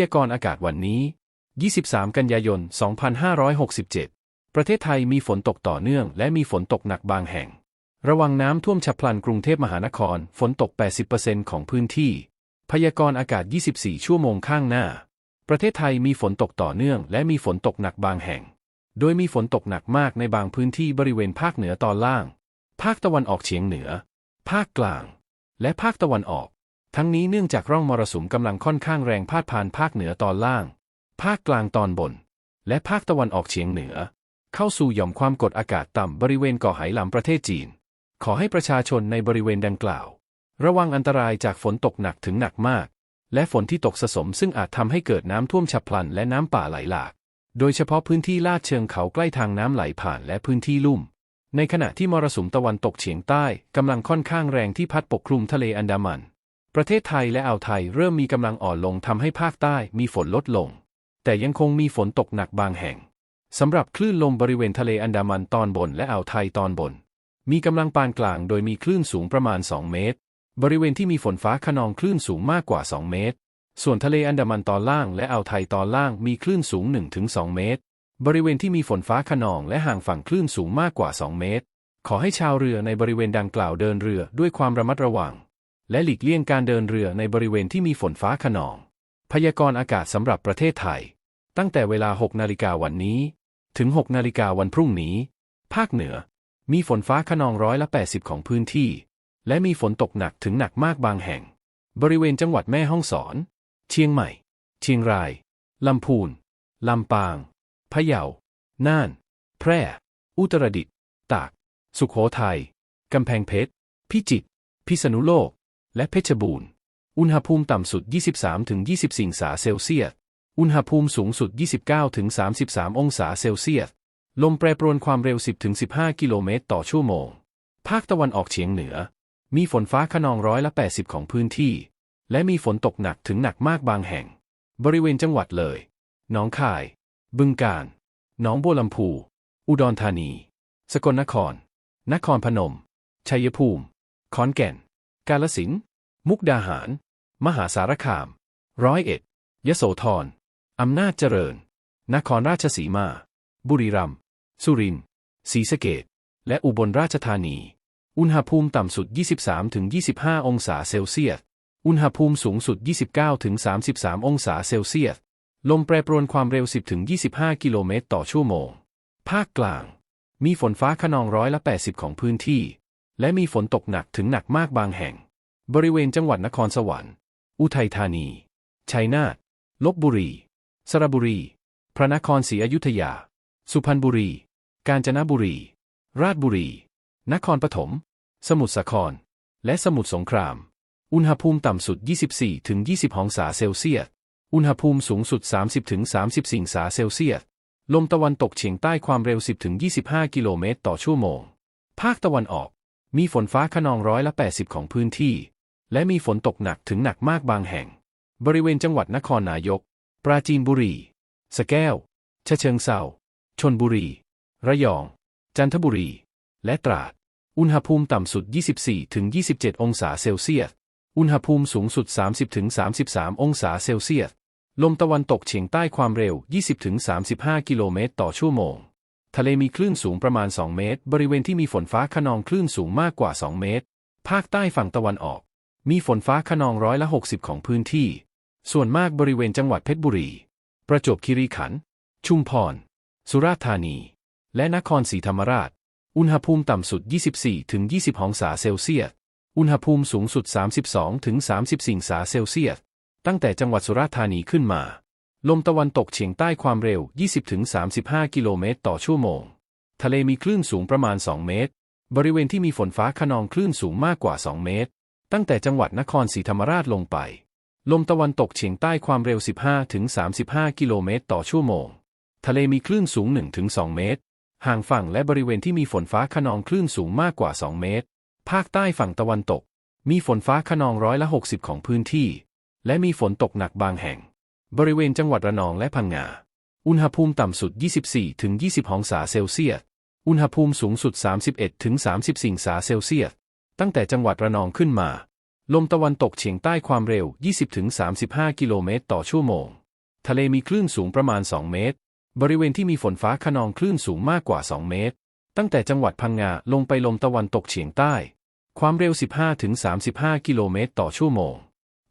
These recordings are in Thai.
ยากรณ์อากาศวันนี้ 23 กันยายน 2567 ประเทศไทยมีฝนตกต่อเนื่อง และมีฝนตกหนักบางแห่ง ระวังน้ำท่วมฉับพลันกรุงเทพมหานคร ฝนตก 80%ของพื้นที่ พยากรณ์อากาศ 24 ชั่วโมงข้างหน้า ประเทศไทยมีฝนตกต่อเนื่อง และมีฝนตกหนักบางแห่ง โดยมีฝนตกหนักมากในบางพื้นที่บริเวณภาคเหนือตอนล่าง ภาคตะวันออกเฉียงเหนือ ภาคกลาง และภาคตะวันออก ทั้งนี้เนื่องจากร่องมรสุมกำลังค่อนข้างแรงพาดผ่านภาคเหนือตอนล่าง ภาคกลางตอนบน และภาคตะวันออกเฉียงเหนือ เข้าสู่หย่อมความกดอากาศต่ำบริเวณเกาะไหหลำประเทศจีน ขอให้ประชาชนในบริเวณดังกล่าว ระวังอันตรายจากฝนตกหนักถึงหนักมาก และฝนที่ตกสะสมซึ่งอาจทำให้เกิดน้ำท่วมฉับพลันและน้ำป่าไหลหลาก โดยเฉพาะพื้นที่ลาดเชิงเขาใกล้ทางน้ำไหลผ่านและพื้นที่ลุ่มในขณะที่มรสุมตะวันตกเฉียงใต้กำลังค่อนข้างแรงที่พัดปกคลุมทะเลอันดามัน ประเทศไทยและอ่าวไทยเริ่มมีกำลังอ่อนลงทำให้ภาคใต้มีฝนลดลง แต่ยังคงมีฝนตกหนักบางแห่งสำหรับคลื่นลมบริเวณทะเลอันดามันตอนบนและอ่าวไทยตอนบน มีกำลังปานกลางโดยมีคลื่นสูงประมาณ 2 เมตร บริเวณที่มีฝนฟ้าขนองคลื่นสูงมากกว่า 2 เมตร ส่วนทะเลอันดามันตอนล่างและอ่าวไทยตอนล่างมีคลื่นสูง 1-2 เมตร บริเวณที่มีฝนฟ้าขนองและห่างฝั่งคลื่นสูงมากกว่า 2 เมตร ขอให้ชาวเรือในบริเวณดังกล่าวเดินเรือด้วยความระมัดระวัง และหลีกเลี่ยงการเดินเรือในบริเวณที่มีฝนฟ้าขนอง พยากรณ์อากาศสำหรับประเทศไทย ตั้งแต่เวลา 6 นาฬิกาวันนี้ ถึง 6 นาฬิกาวันพรุ่งนี้ ภาคเหนือ มีฝนฟ้าขนองร้อยละ 80 ของพื้นที่ และมีฝนตกหนักถึงหนักมากบางแห่ง บริเวณจังหวัดแม่ฮ่องสอน เชียงใหม่ เชียงราย ลำพูน ลำปาง พะเยา น่าน แพร่ อุตรดิตถ์ ตาก สุขโขทัย กำแพงเพชร พิจิตร พิษณุโลก และเพชรบูรณ์ อุณหภูมิต่ำสุด 23-24องศาเซลเซียส อุณหภูมิสูงสุด 29-33 องศาเซลเซียส ลมแปรปรวนความเร็ว 10-15 กิโลเมตรต่อชั่วโมง ภาคตะวันออกเฉียงเหนือ มีฝนฟ้าขนองร้อยละ 80 ของพื้นที่ และมีฝนตกหนักถึงหนักมากบางแห่ง บริเวณจังหวัดเลย หนองคาย บึงกาฬ หนองบัวลำพู อุดรธานี สกลนคร นครพนม ชัยภูมิ ขอนแก่น กาฬสินธ์ มุกดาหาร มหาสารคาม ร้อยเอ็ด ยโสธร อำนาจเจริญ นครราชสีมา บุรีรัมย์ สุรินทร์ศรีสะเกษและอุบลราชธานี อุณหภูมิต่ำสุด 23-25 องศาเซลเซียส อุณหภูมิสูงสุด 29-33 องศาเซลเซียส ลมแปรปรวนความเร็ว 10-25 กิโลเมตรต่อชั่วโมง ภาคกลาง มีฝนฟ้าขนองร้อยละ 80 ของพื้นที่ และมีฝนตกหนักถึงหนักมากบางแห่ง บริเวณจังหวัดนครสวรรค์ อุทัยธานี ชัยนาท ลบบุรี สระบุรี พระนครศรีอยุธยา สุพรรณบุรี กาญจนบุรี ราชบุรี นครปฐม สมุทรสาคร และสมุทรสงคราม อุณหภูมิต่ำสุด 24-20 องศาเซลเซียส อุณหภูมิสูงสุด 30-34องศาเซลเซียส ลมตะวันตกเฉียงใต้ความเร็ว 10-25 กิโลเมตรต่อชั่วโมง ภาคตะวันออก มีฝนฟ้าขนองร้อยละ 80 ของพื้นที่ และมีฝนตกหนักถึงหนักมากบางแห่ง บริเวณจังหวัดนครนายก ปราจีนบุรี สแก้ว ชะเชิงเซาชนบุรี ระยอง จันทบุรี และตราด อุณหภูมิต่ำสุด 24-27 องศาเซลเซียส อุณหภูมิสูงสุด 30-33 องศาเซลเซียส ลมตะวันตกเฉียงใต้ความเร็ว 20-35 กิโลเมตรต่อชั่วโมง ทะเลมีคลื่นสูงประมาณ 2 เมตร บริเวณที่มีฝนฟ้าขนองคลื่นสูงมากกว่า 2 เมตร ภาคใต้ฝั่งตะวันออก มีฝนฟ้าขนองร้อยละ 60 ของพื้นที่ ส่วนมากบริเวณจังหวัดเพชรบุรี ประจวบคีรีขันธ์ ชุมพร สุราษฎร์ธานี และนครศรีธรรมราช อุณหภูมิต่ำสุด 24-20 องศาเซลเซียส อุณหภูมิสูงสุด 32-34 องศาเซลเซียส ตั้งแต่จังหวัดสุราษฎร์ธานีขึ้นมา ลมตะวันตกเฉียงใต้ความเร็ว 20-35 กิโลเมตรต่อชั่วโมง ทะเลมีคลื่นสูงประมาณ 2 เมตร บริเวณที่มีฝนฟ้าขนองคลื่นสูงมากกว่า 2 เมตร ตั้งแต่จังหวัดนครศรีธรรมราชลงไป ลมตะวันตกเฉียงใต้ความเร็ว 15-35 กิโลเมตรต่อชั่วโมง ทะเลมีคลื่นสูง 1-2 เมตร ห่างฝั่งและบริเวณที่มีฝนฟ้าขนองคลื่นสูงมากกว่า 2 เมตร ภาคใต้ฝั่งตะวันตก มีฝนฟ้าขนองร้อยละ 60 ของพื้นที่ และมีฝนตกหนักบางแห่ง บริเวณจังหวัดระนองและพังงา อุณหภูมิต่ำสุด 24-20 องศาเซลเซียส อุณหภูมิสูงสุด 31-34องศาเซลเซียส ตั้งแต่จังหวัดระนองขึ้นมา ลมตะวันตกเฉียงใต้ความเร็ว 20-35 กิโลเมตรต่อชั่วโมง ทะเลมีคลื่นสูงประมาณ 2 เมตร บริเวณที่มีฝนฟ้าขนองคลื่นสูงมากกว่า 2 เมตร ตั้งแต่จังหวัดพังงาลงไปลมตะวันตกเฉียงใต้ ความเร็ว 15-35 กิโลเมตรต่อชั่วโมง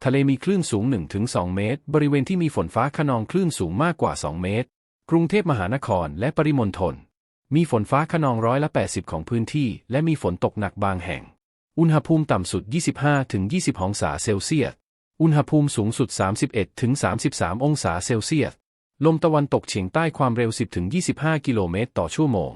ทะเลมีคลื่นสูง 1-2 เมตร บริเวณที่มีฝนฟ้าขนองคลื่นสูงมากกว่า 2 เมตร กรุงเทพมหานครและปริมณฑลมีฝนฟ้าขนองร้อยละ 80 ของพื้นที่ และมีฝนตกหนักบางแห่ง อุณหภูมิต่ำสุด 25-20 องศาเซลเซียส อุณหภูมิสูงสุด 31-33 องศาเซลเซียส ลมตะวันตกเฉียงใต้ความเร็ว 10-25 กิโลเมตรต่อชั่วโมง